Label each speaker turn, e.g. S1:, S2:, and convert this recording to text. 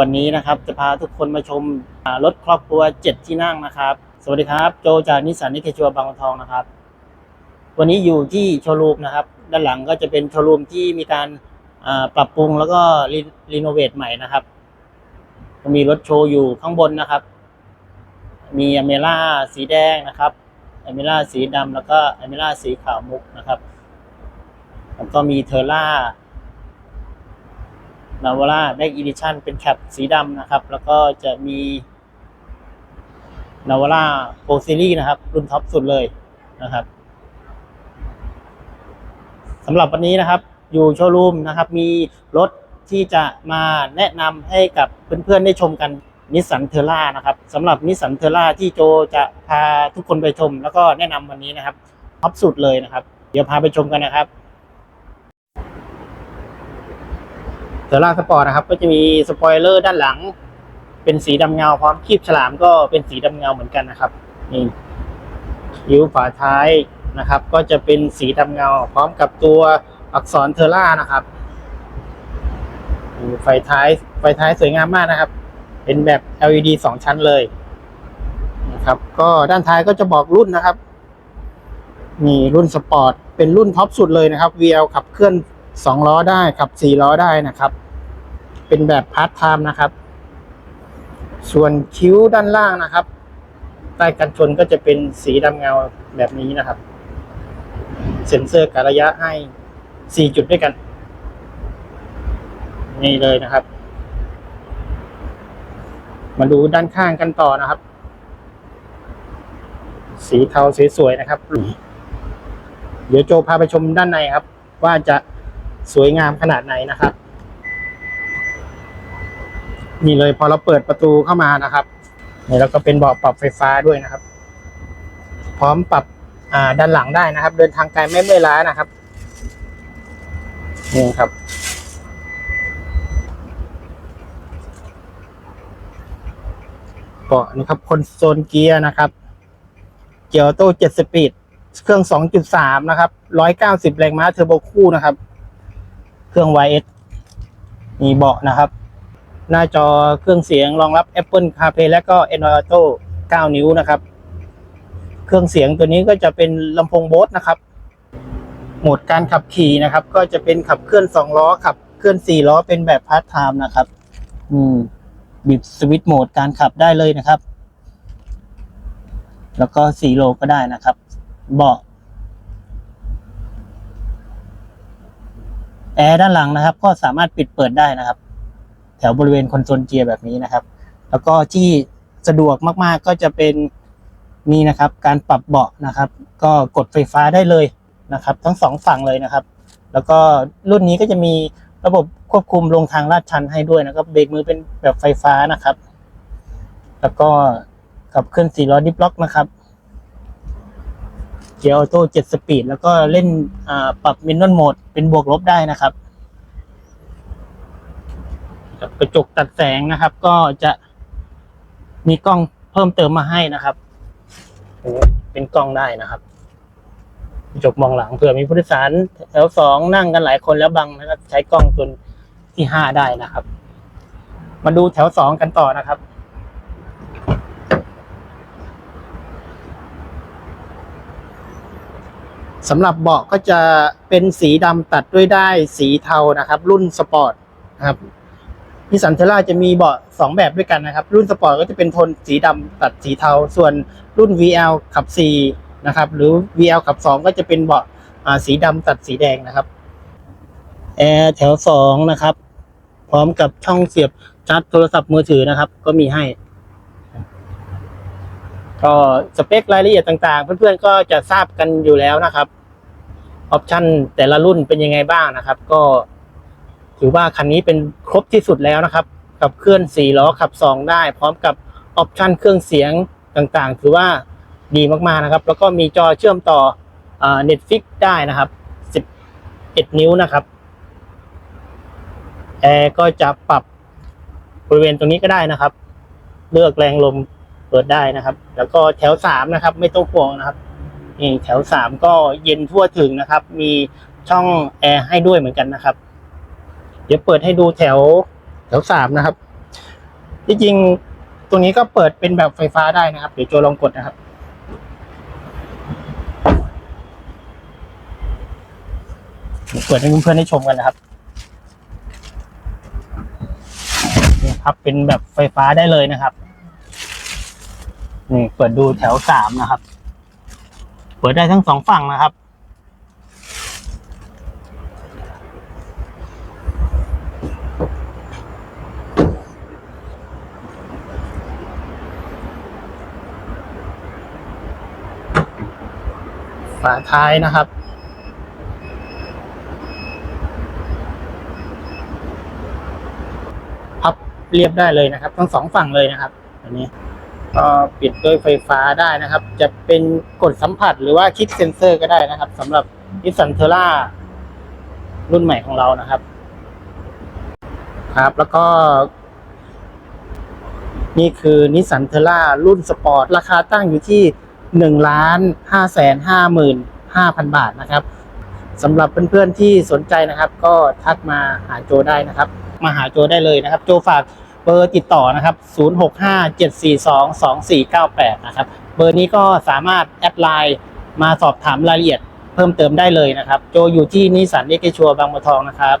S1: วันนี้นะครับจะพาทุกคนมาชมรถครอบครัวเจ็ดที่นั่งนะครับ สวัสดีครับ โจจากนิสสันนิเคชัวบางบัวทองนะครับ วันนี้อยู่ที่โชว์รูมนะครับ ด้านหลังก็จะเป็นโชว์รูมที่มีการปรับปรุงแล้วก็รีรีโนเวทใหม่นะครับ มีรถโชว์อยู่ข้างบนนะครับ มีอเมร่าสีแดงนะครับอเมร่าสีดำแล้วก็อเมร่าสีขาวมุกนะครับแล้วก็มีเทอร่า นาวาร่าแบ็กอีดิชันเป็นแคปสีดำนะครับ แล้วก็จะมีนาวาร่าโปรซีรีนะครับ รุ่นท็อปสุดเลยนะครับสำหรับวันนี้นะครับ อยู่โชว์รูมนะครับ มีรถที่จะมาแนะนำให้กับเพื่อนๆได้ชมกันนิสสันเทอร่านะครับสำหรับนิสสันเทอร่าที่โจจะพาทุกคนไปชม แล้วก็แนะนำวันนี้นะครับท็อปสุดเลยนะครับ เดี๋ยวพาไปชมกันนะครับ เทอร่าสปอร์ตนะครับ ก็จะมีสปอยเลอร์ด้านหลัง เป็นสีดำเงาพร้อมคีบฉลามก็เป็นสีดำเงาเหมือนกันนะครับ นี่ยิ้วฝาท้ายนะครับ ก็จะเป็นสีดำเงา พร้อมกับตัวอักษรเทอร่านะครับไฟท้ายไฟท้ายสวยงามมากนะครับ เป็นแบบ LED สองชั้นเลยนะครับ ก็ด้านท้ายก็จะบอกรุ่นนะครับนี่รุ่นสปอร์ตเป็นรุ่นท็อปสุดเลยนะครับ VL ขับเคลื่อนสองล้อได้ขับสี่ล้อได้นะครับ เป็นแบบพาร์ทไทม์นะครับ ส่วนคิ้วด้านล่างนะครับ ใต้กันชนก็จะเป็นสีดำเงาแบบนี้นะครับ เซ็นเซอร์การระยะให้สี่จุดด้วยกัน นี่เลยนะครับ มาดูด้านข้างกันต่อนะครับ สีเทาสวยๆนะครับเดี๋ยวโจพาไปชมด้านในครับ ว่าจะสวยงามขนาดไหนนะครับ นี่เลยพอเราเปิดประตูเข้ามานะครับนี่แล้วก็เป็นเบาะปรับไฟฟ้าด้วยนะครับ พร้อมปรับอ่าด้านหลังได้นะครับ เดินทางไกลไม่เมื่อยล้านะครับนี่ครับ เบาะนะครับคอนโซลเกียร์นะครับ เกียร์ออโต้เจ็ดสปีดเครื่องสองจุดสามนะครับร้อยเก้าสิบแรงม้าเทอร์โบคู่นะครับ เครื่อง YS มีเบาะนะครับ หน้าจอเครื่องเสียงรองรับ Apple CarPlay และก็ Android Auto 9 นิ้วนะครับ เครื่องเสียงตัวนี้ก็จะเป็นลำโพงโบสนะครับ โหมดการขับขี่นะครับ ก็จะเป็นขับเคลื่อนสองล้อ ขับเคลื่อนสี่ล้อเป็นแบบพาร์ทไทม์นะครับ อืมบิดสวิตช์โหมดการขับได้เลยนะครับ แล้วก็สีโลก็ได้นะครับ เบาะแอร์ด้านหลังนะครับ ก็สามารถปิดเปิดได้นะครับ แถวบริเวณคอนโซลเกียร์แบบนี้นะครับ แล้วก็ที่สะดวกมากๆก็จะเป็นนี่นะครับ การปรับเบาะนะครับ ก็กดไฟฟ้าได้เลยนะครับ ทั้งสองฝั่งเลยนะครับ แล้วก็รุ่นนี้ก็จะมีระบบควบคุมลงทางลาดชันให้ด้วยนะครับเบรกมือเป็นแบบไฟฟ้านะครับ แล้วก็ขับเคลื่อนสี่ล้อดิฟล็อกนะครับเกียร์ออโต้เจ็ดสปีดแล้วก็เล่นอ่าปรับมินนอนโหมดเป็นบวกลบได้นะครับ กับกระจกตัดแสงนะครับ ก็จะมีกล้องเพิ่มเติมมาให้นะครับโอ้เป็นกล้องได้นะครับกระจกมองหลังเผื่อมีผู้โดยสารแถวสองนั่งกันหลายคนแล้วบังนะครับ ใช้กล้องตัวที่ห้าได้นะครับ มาดูแถวสองกันต่อนะครับสำหรับเบาะก็จะเป็นสีดำตัดด้วยได้สีเทานะครับ รุ่นสปอร์ตนะครับ นิสสันเทล่าจะมีเบาะสองแบบด้วยกันนะครับ รุ่นสปอร์ตก็จะเป็นโทนสีดำตัดสีเทา ส่วนรุ่น VL ขับ 4 นะครับ หรือ VL ขับ 2 ก็จะเป็นเบาะาสีดำตัดสีแดงนะครับแอร์แถวสองนะครับ พร้อมกับช่องเสียบชาร์จโทรศัพท์มือถือนะครับ ก็มีให้ ก็สเปครายละเอียดต่างๆ เพื่อนๆก็จะทราบกันอยู่แล้วนะครับออปชันแต่ละรุ่นเป็นยังไงบ้างนะครับ ก็ ถือว่าคันนี้เป็นครบที่สุดแล้วนะครับกับเคลื่อนสี่ล้อขับสองได้ พร้อมกับออปชันเครื่องเสียงต่างๆ ถือว่าดีมากๆนะครับ แล้วก็มีจอเชื่อมต่อเน็ตฟิกได้นะครับ 11 นิ้วนะครับแอร์ก็จะปรับบริเวณตรงนี้ก็ได้นะครับ เลือกแรงลมเปิดได้นะครับ แล้วก็แถวสามนะครับ ไม่ต้องห่วงนะครับนี่แถวสามก็เย็นทั่วถึงนะครับ มีช่องแอร์ให้ด้วยเหมือนกันนะครับ เดี๋ยวเปิดให้ดูแถวแถวสามนะครับที่จริงตรงนี้ก็เปิดเป็นแบบไฟฟ้าได้นะครับ เดี๋ยวโจลองกดนะครับ เปิดให้เพื่อนๆได้ชมกันนะครับนี่ครับเป็นแบบไฟฟ้าได้เลยนะครับนี่เปิดดูแถวสามนะครับ เปิดได้ทั้งสองฝั่งนะครับาท้ายนะครับ พับเรียบได้เลยนะครับ ทั้งสองฝั่งเลยนะครับอันนี้ก็ปิดด้วยไฟฟ้าได้นะครับ จะเป็นกดสัมผัสหรือว่าคลิกเซนเซอร์ก็ได้นะครับสำหรับนิสสันเทอร่ารุ่นใหม่ของเรานะครับ ครับ แล้วก็ นี่คือนิสสันเทอร่ารุ่นสปอร์ต ราคาตั้งอยู่ที่ หนึ่งล้านห้าแสนห้าหมื่นห้าพันบาทนะครับสำหรับเพื่อนๆที่สนใจนะครับ ก็ทักมาหาโจได้นะครับ มาหาโจได้เลยนะครับ โจฝากเบอร์ติดต่อนะครับ 0657422498 นะครับ เบอร์นี้ก็สามารถแอดไลน์มาสอบถามรายละเอียดเพิ่มเติมได้เลยนะครับ โจอยู่ที่นิสสันเอกชัวบางบัวทองนะครับ